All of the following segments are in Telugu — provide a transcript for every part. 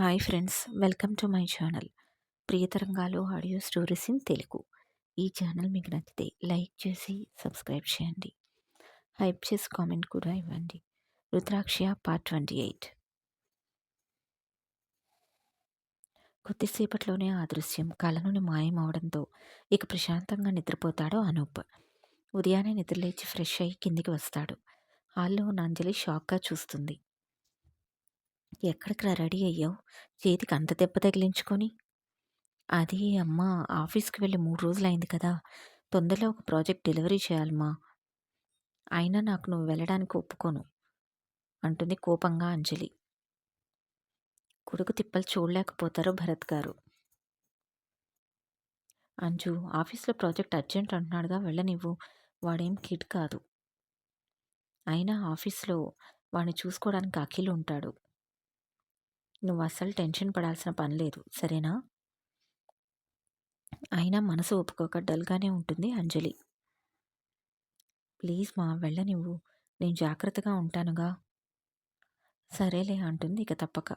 Hi friends welcome to my channel. Priyatarangalu audio stories in Telugu. ఈ ఛానల్ మీకు నచ్చితే లైక్ చేసి సబ్స్క్రైబ్ చేయండి. హైప్ చేసి కామెంట్ కూడా ఇవ్వండి. Rudraksha part twenty eight. కొద్దిసేపట్లోనే ఆ దృశ్యం కళ నుండి మాయమవడంతో ఇక ప్రశాంతంగా నిద్రపోతాడు అనూప్. ఉదయాన్నే నిద్రలేచి ఫ్రెష్ అయ్యి కిందికి వస్తాడు. హాల్లో ఉన్న అంజలి షాక్గా చూస్తుంది. ఎక్కడికి రెడీ అయ్యావు? చేతికి అంత దెబ్బ తగిలించుకొని? అది అమ్మ ఆఫీస్కి వెళ్ళి మూడు రోజులైంది కదా! తొందరలో ఒక ప్రాజెక్ట్ డెలివరీ చేయాలమ్మా. అయినా నాకు నువ్వు వెళ్ళడానికి ఒప్పుకోను. అంటుంది కోపంగా అంజలి. కొడుకు తిప్పలు చూడలేకపోతారు భరత్ గారు. అంజు ఆఫీస్లో ప్రాజెక్ట్ అర్జెంట్ అంటున్నాడుగా వెళ్ళనివ్వు. వాడేం కిడ్ కాదు. అయినా ఆఫీస్లో వాడిని చూసుకోవడానికి అఖిల్ ఉంటాడు. నువ్వు అస్సలు టెన్షన్ పడాల్సిన పని లేదు సరేనా? అయినా మనసు ఒప్పుకోక డల్గానే ఉంటుంది అంజలి. ప్లీజ్ మా వెళ్ళ నువ్వు నేను జాగ్రత్తగా ఉంటానుగా. సరేలే అంటుంది ఇక తప్పక.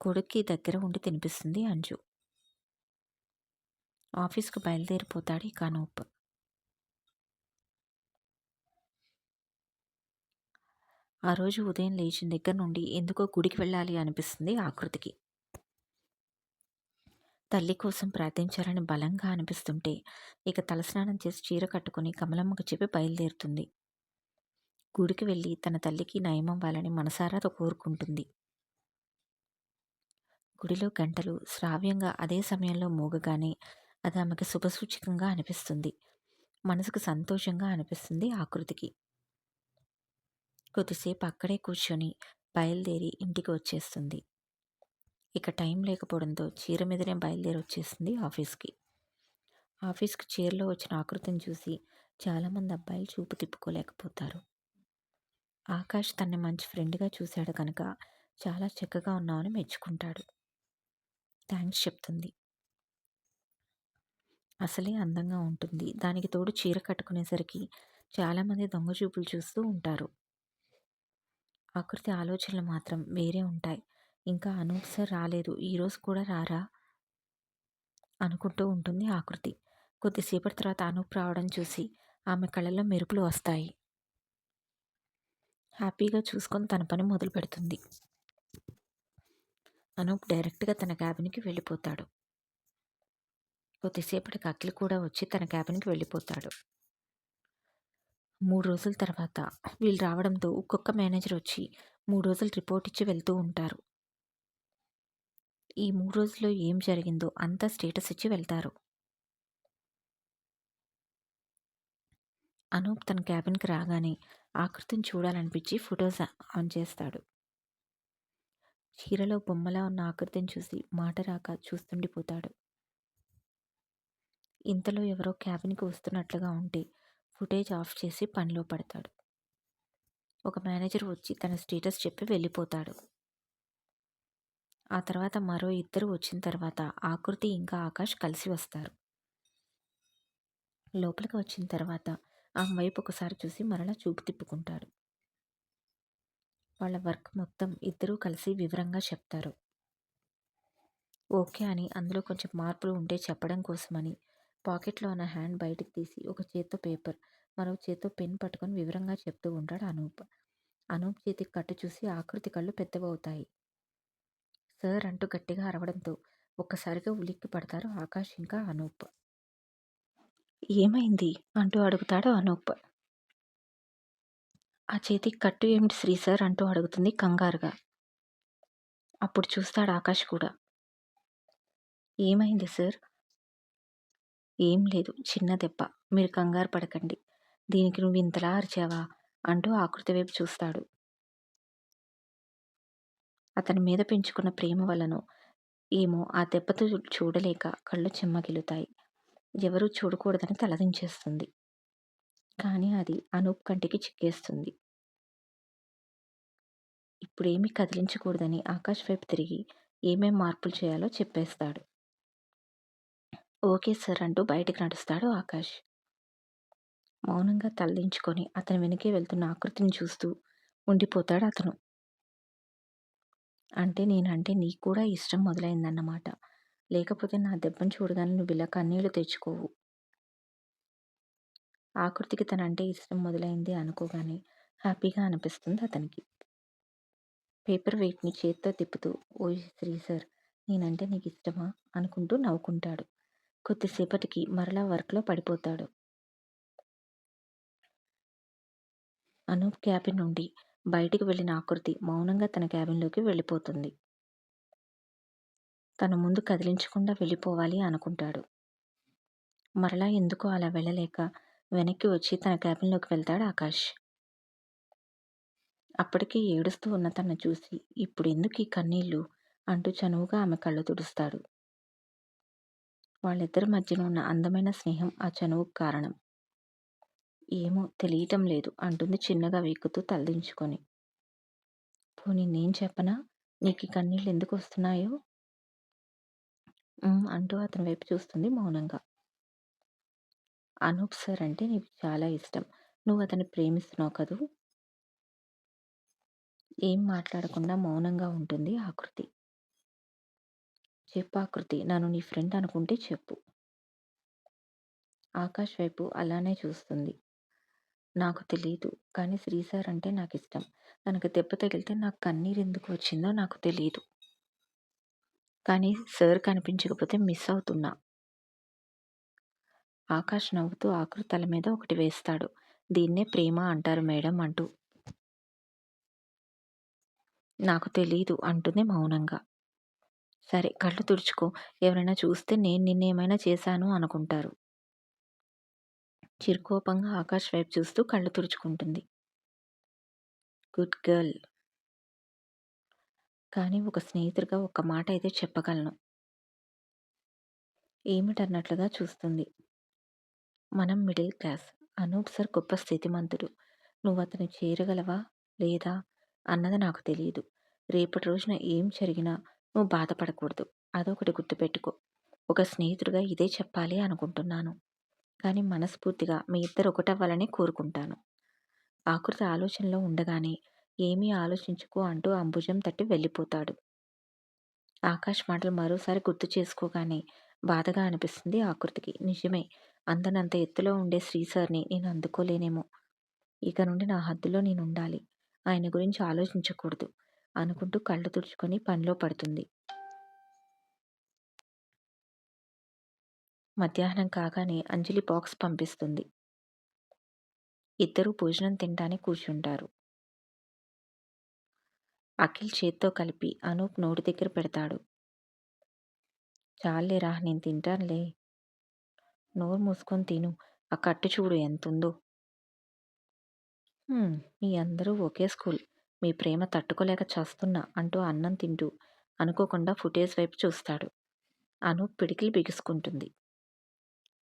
కొడుక్కి దగ్గర ఉండి తినిపిస్తుంది అంజు. ఆఫీస్కు బయలుదేరిపోతాడు ఇక అనూప్. ఆ రోజు ఉదయం లేచిన దగ్గర నుండి ఎందుకో గుడికి వెళ్ళాలి అనిపిస్తుంది ఆకృతికి. తల్లి కోసం ప్రార్థించాలని బలంగా అనిపిస్తుంటే ఇక తలస్నానం చేసి చీర కట్టుకుని కమలమ్మకు చెప్పి బయలుదేరుతుంది. గుడికి వెళ్ళి తన తల్లికి నయమవ్వాలని మనసారా కోరుకుంటుంది. గుడిలో గంటలు శ్రావ్యంగా అదే సమయంలో మోగగానే అది ఆమెకు శుభసూచకంగా అనిపిస్తుంది. మనసుకు సంతోషంగా అనిపిస్తుంది ఆకృతికి. కొద్దిసేపు అక్కడే కూర్చొని బయలుదేరి ఇంటికి వచ్చేస్తుంది. ఇక టైం లేకపోవడంతో చీర మీదనే బయలుదేరి వచ్చేస్తుంది ఆఫీస్కి. ఆఫీస్కి చీరలో వచ్చిన ఆకృతిని చూసి చాలామంది అబ్బాయిలు చూపు తిప్పుకోలేకపోతారు. ఆకాష్ తన్ని మంచి ఫ్రెండ్గా చూశాడు కనుక చాలా చక్కగా ఉన్నామని మెచ్చుకుంటాడు. థ్యాంక్స్ చెప్తుంది. అసలే అందంగా ఉంటుంది. దానికి తోడు చీర కట్టుకునేసరికి చాలామంది దొంగ చూపులు చూస్తూ ఉంటారు. ఆకృతి ఆలోచనలు మాత్రం వేరే ఉంటాయి. ఇంకా అనూప్ సార్ రాలేదు ఈరోజు కూడా రారా? అనుకుంటూ ఉంటుంది ఆకృతి కొద్దిసేపటి తర్వాత అనూప్ రావడం చూసి ఆమె కళ్ళల్లో మెరుపులు వస్తాయి. హ్యాపీగా చూసుకొని తన పని మొదలు పెడుతుంది. అనూప్ డైరెక్ట్గా తన క్యాబిన్కి వెళ్ళిపోతాడు. కొద్దిసేపటికి అఖిల్ కూడా వచ్చి తన క్యాబిన్కి వెళ్ళిపోతాడు. మూడు రోజుల తర్వాత వీళ్ళు రావడంతో ఒక్కొక్క మేనేజర్ వచ్చి మూడు రోజులు రిపోర్ట్ ఇచ్చి వెళ్తూ ఉంటారు. ఈ మూడు రోజుల్లో ఏం జరిగిందో అంతా స్టేటస్ ఇచ్చి వెళ్తారు. అనూప్ తన క్యాబిన్కి రాగానే ఆకృతిని చూడాలనిపించి ఫొటోస్ ఆన్ చేస్తాడు. చీరలో బొమ్మలా ఉన్న ఆకృతిని చూసి మాట రాక చూస్తుండిపోతాడు. ఇంతలో ఎవరో క్యాబిన్కి వస్తున్నట్లుగా ఉంటే ఫుటేజ్ ఆఫ్ చేసి పనిలో పడతాడు. ఒక మేనేజర్ వచ్చి తన స్టేటస్ చెప్పి వెళ్ళిపోతాడు. ఆ తర్వాత మరో ఇద్దరు వచ్చిన తర్వాత ఆకృతి ఇంకా ఆకాష్ కలిసి వస్తారు. లోపలికి వచ్చిన తర్వాత ఆమె వైపు ఒకసారి చూసి మరలా చూపు తిప్పుకుంటాడు వాళ్ళ వర్క్ మొత్తం ఇద్దరూ కలిసి వివరంగా చెప్తారు. ఓకే అని అందులో కొంచెం మార్పులు ఉంటే చెప్పడం కోసమని పాకెట్లో ఉన్న హ్యాండ్ బయటికి తీసి ఒక చేత్తో పేపర్ మరో చేత్తో పెన్ పట్టుకొని వివరంగా చెప్తూ ఉంటాడు అనూప్. అనూప్ చేతికి కట్టు చూసి ఆకృతి కళ్ళు పెద్దవవుతాయి. సార్ అంటూ గట్టిగా అరవడంతో ఒక్కసారిగా ఉలిక్కి పడతారు ఆకాష్ ఇంకా అనూప్. ఏమైంది? అంటూ అడుగుతాడు అనూప్. ఆ చేతికి కట్టు ఏమిటి శ్రీ సార్? అంటూ అడుగుతుంది కంగారుగా. అప్పుడు చూస్తాడు ఆకాష్ కూడా. ఏమైంది సార్? ఏం లేదు చిన్న దెబ్బ. మీరు కంగారు పడకండి. దీనికి నువ్వు ఇంతలా అరిచావా? అంటూ ఆకృతి వైపు చూస్తాడు. అతని మీద పెంచుకున్న ప్రేమ వలన ఏమో ఆ దెబ్బతో చూడలేక కళ్ళు చెమ్మగిలుతాయి. ఎవరూ చూడకూడదని తలదించేస్తుంది. కానీ అది అనూప్ కంటికి చిక్కేస్తుంది. ఇప్పుడేమీ కదిలించకూడదని ఆకాష్ వైపు తిరిగి ఏమేం మార్పులు చేయాలో చెప్పేస్తాడు. ఓకే సార్ అంటూ బయటికి నడుస్తాడు ఆకాష్ మౌనంగా తలదించుకొని అతని వెనకే వెళ్తున్న ఆకృతిని చూస్తూ ఉండిపోతాడు అతను అంటే నేనంటే నీకు కూడా ఇష్టం మొదలైందన్నమాట. లేకపోతే నా దెబ్బను చూడగానే నువ్వు ఇలా కన్నీళ్ళు తెచ్చుకోవు. ఆకృతికి తనంటే ఇష్టం మొదలైంది అనుకోగానే హ్యాపీగా అనిపిస్తుంది అతనికి. పేపర్ వెయిట్‌ని చేత్తో తిప్పుతూ ఓయ్ శ్రీ సార్ నేనంటే నీకు ఇష్టమా అనుకుంటూ నవ్వుకుంటాడు. కొద్దిసేపటికి మరలా వర్క్‌లో పడిపోతాడు. అనూప్ క్యాబిన్ నుండి బయటికి వెళ్ళిన ఆకృతి మౌనంగా తన క్యాబిన్‌లోకి వెళ్ళిపోతుంది. తన ముందు కదిలించకుండా వెళ్ళిపోవాలి అనుకుంటాడు. మరలా ఎందుకో అలా వెళ్ళలేక వెనక్కి వచ్చి తన క్యాబిన్‌లోకి వెళ్తాడు ఆకాష్. అప్పటికే ఏడుస్తూ ఉన్న తనను చూసి ఇప్పుడు ఎందుకు కన్నీళ్ళు అంటూ చనువుగా ఆమె కళ్ళు తుడుస్తాడు. వాళ్ళిద్దరి మధ్యన ఉన్న అందమైన స్నేహం ఆ చనువుకు కారణం. ఏమో తెలియటం లేదు అంటుంది చిన్నగా వెక్కుతూ తలదించుకొని. పోనీ నేను చెప్పనా నీకు కన్నీళ్ళు ఎందుకు వస్తున్నాయో అంటూ అతని వైపు చూస్తుంది మౌనంగా. అనూప్ సార్ అంటే నీకు చాలా ఇష్టం. నువ్వు అతన్ని ప్రేమిస్తున్నావు కదూ! ఏం మాట్లాడకుండా మౌనంగా ఉంటుంది ఆకృతి. చెప్పు ఆకృతి నన్ను నీ ఫ్రెండ్ అనుకుంటే చెప్పు. ఆకాష్ వైపు అలానే చూస్తుంది. నాకు తెలియదు కానీ శ్రీ సార్ అంటే ఇష్టం తనకి దెబ్బ తగిలితే నాకు కన్నీరు ఎందుకు వచ్చిందో నాకు తెలియదు కానీ సార్ కనిపించకపోతే మిస్ అవుతున్నా. ఆకాష్ నవ్వుతూ ఆకృతి తల మీద ఒకటి వేస్తాడు. దీన్నే ప్రేమ అంటారు మేడం అంటూ. నాకు తెలీదు అంటుంది మౌనంగా. సరే కళ్ళు తుడుచుకో. ఎవరైనా చూస్తే నేను నిన్నేమైనా చేశాను అనుకుంటారు. చిరుకోపంగా ఆకాష్ వైపు చూస్తూ కళ్ళు తుడుచుకుంటుంది. Good girl. కానీ ఒక స్నేహితుడిగా ఒక మాట అయితే చెప్పగలను. ఏమిటన్నట్లుగా చూస్తుంది. మనం మిడిల్ క్లాస్. అనూప్ సార్ గొప్ప స్థితిమంతుడు. నువ్వు అతను చేరగలవా? లేదా? అన్నది నాకు తెలియదు రేపటి రోజున ఏం జరిగినా నువ్వు బాధపడకూడదు. అదొకటి గుర్తుపెట్టుకో. ఒక స్నేహితుడిగా ఇదే చెప్పాలి అనుకుంటున్నాను. కానీ మనస్ఫూర్తిగా మీ ఇద్దరు ఒకటవ్వాలని కోరుకుంటాను. ఆకృతి ఆలోచనలో ఉండగానే ఏమీ ఆలోచించుకో అంటూ అంబుజం తట్టి వెళ్ళిపోతాడు. ఆకాష్ మాటలు మరోసారి గుర్తు చేసుకోగానే బాధగా అనిపిస్తుంది ఆకృతికి. నిజమే అందనంత ఎత్తులో ఉండే శ్రీసార్ని నేను అందుకోలేనేమో! ఇక నుండి నా హద్దులో నేనుండాలి. ఆయన గురించి ఆలోచించకూడదు. అనుకుంటూ కళ్ళు తుడుచుకొని పనిలో పడుతుంది. మధ్యాహ్నం కాగానే అంజలి బాక్స్ పంపిస్తుంది. ఇద్దరూ భోజనం తినడానికి కూర్చుంటారు. అఖిల్ చేత్తో కలిపి అనూప్ నోటి దగ్గర పెడతాడు. చాలేరా నేను తింటానులే. నోరు మూసుకొని తిను. ఆ కట్టు చూడు ఎంతుందో. ఉందో మీ అందరూ ఒకే స్కూల్. మీ ప్రేమ తట్టుకోలేక చేస్తున్నా అంటూ అన్నం తింటూ అనుకోకుండా ఫుటేజ్ వైపు చూస్తాడు. అను పిడికిలు బిగుసుకుంటుంది.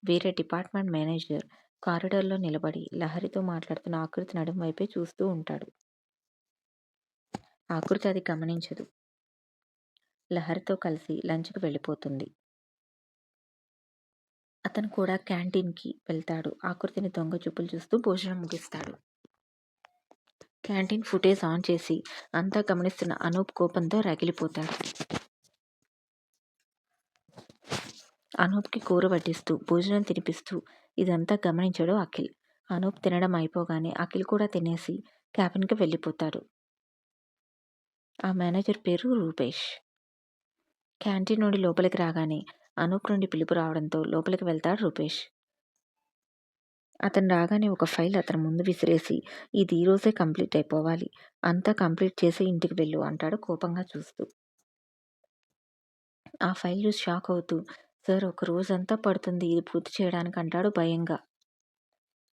వేరే డిపార్ట్మెంట్ మేనేజర్ కారిడార్‌లో నిలబడి లహరితో మాట్లాడుతున్న ఆకృతి నడుం వైపే చూస్తూ ఉంటాడు. ఆకృతి అది గమనించదు. లహరితో కలిసి లంచ్‌కి వెళ్ళిపోతుంది. అతను కూడా క్యాంటీన్‌కి వెళ్తాడు. ఆకృతిని దొంగ చూపులు చూస్తూ భోజనం ముగిస్తాడు. క్యాంటీన్ ఫుటేజ్ ఆన్ చేసి అంతా గమనిస్తున్న అనూప్ కోపంతో రగిలిపోతాడు. అనూప్‌కి కూర వడ్డిస్తూ, భోజనం తినిపిస్తూ ఇదంతా గమనించాడు అఖిల్. అనూప్ తినడం అయిపోగానే అఖిల్ కూడా తినేసి క్యాబిన్‌కి వెళ్ళిపోతాడు. ఆ మేనేజర్ పేరు రూపేష్. క్యాంటీన్ నుండి లోపలికి రాగానే అనూప్ నుండి పిలుపు రావడంతో లోపలికి వెళ్తాడు రూపేష్. అతను రాగానే ఒక ఫైల్ అతని ముందు విసిరేసి ఇది ఈరోజే కంప్లీట్ అయిపోవాలి. అంతా కంప్లీట్ చేసి ఇంటికి వెళ్ళు అంటాడు కోపంగా చూస్తూ. ఆ ఫైల్ చూసి షాక్ అవుతూ సార్ ఒక రోజంతా పడుతుంది ఇది పూర్తి చేయడానికి అంటాడు భయంగా.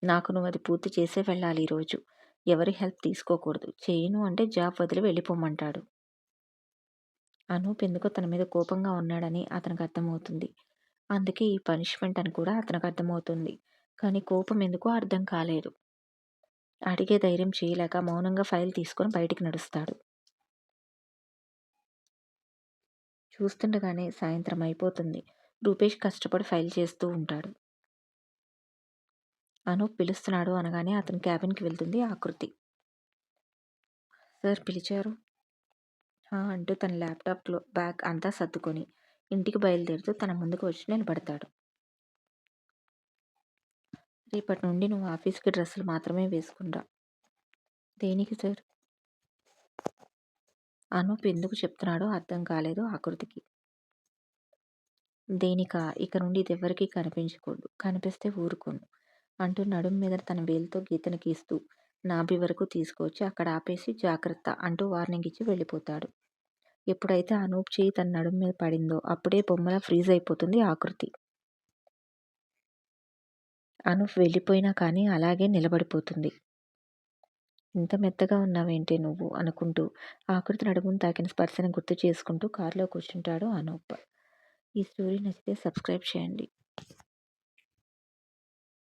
నాకు నువ్వు అది పూర్తి చేసే వెళ్ళాలి ఈరోజు. ఎవరి హెల్ప్ తీసుకోకూడదు. చేయను అంటే జాబ్ వదిలి వెళ్ళిపోమంటాడు. అనూప్ ఎందుకో తన మీద కోపంగా ఉన్నాడని అతనికి అర్థమవుతుంది. అందుకే ఈ పనిష్మెంట్ అని కూడా అతనికి అర్థమవుతుంది. కానీ కోపం ఎందుకో అర్థం కాలేదు. అడిగే ధైర్యం చేయలేక మౌనంగా ఫైల్ తీసుకొని బయటికి నడుస్తాడు. చూస్తుండగానే సాయంత్రం అయిపోతుంది. రూపేష్ కష్టపడి ఫైల్ చేస్తూ ఉంటాడు. అనూప్ పిలుస్తున్నాడు అనగానే అతని క్యాబిన్‌కి వెళ్తుంది ఆకృతి. సార్ పిలిచారు? అంటూ తన ల్యాప్‌టాప్‌లో బ్యాగ్ అంతా సర్దుకొని ఇంటికి బయలుదేరుతూ తన ముందుకు వచ్చి నిలబడతాడు. రేపటి నుండి నువ్వు ఆఫీస్‌కి డ్రెస్సులు మాత్రమే వేసుకొని దేనికి సార్? అనూప్ ఎందుకు చెప్తున్నాడో అర్థం కాలేదు ఆకృతికి. దేనికా? ఇక నుండి ఇదెవ్వరికీ కనిపించకూడదు. కనిపిస్తే ఊరుకోను అంటూ నడుం మీద తన వేలితో గీతను గీస్తూ నాభి వరకు తీసుకువచ్చి అక్కడ ఆపేసి జాగ్రత్త అంటూ వార్నింగ్ ఇచ్చి వెళ్ళిపోతాడు. ఎప్పుడైతే అనూప్ చెయ్యి తన నడుం మీద పడిందో అప్పుడే బొమ్మలా ఫ్రీజ్ అయిపోతుంది ఆకృతి. అను వెళ్ళిపోయినా కానీ అలాగే నిలబడిపోతుంది. ఇంత మెత్తగా ఉన్నావేంటే నువ్వు అనుకుంటూ ఆకృతి నడుమును తాకిన స్పర్శని గుర్తు చేసుకుంటూ కారులో కూర్చుంటాడు అనూప్. ఈ స్టోరీ నచ్చితే సబ్స్క్రైబ్ చేయండి.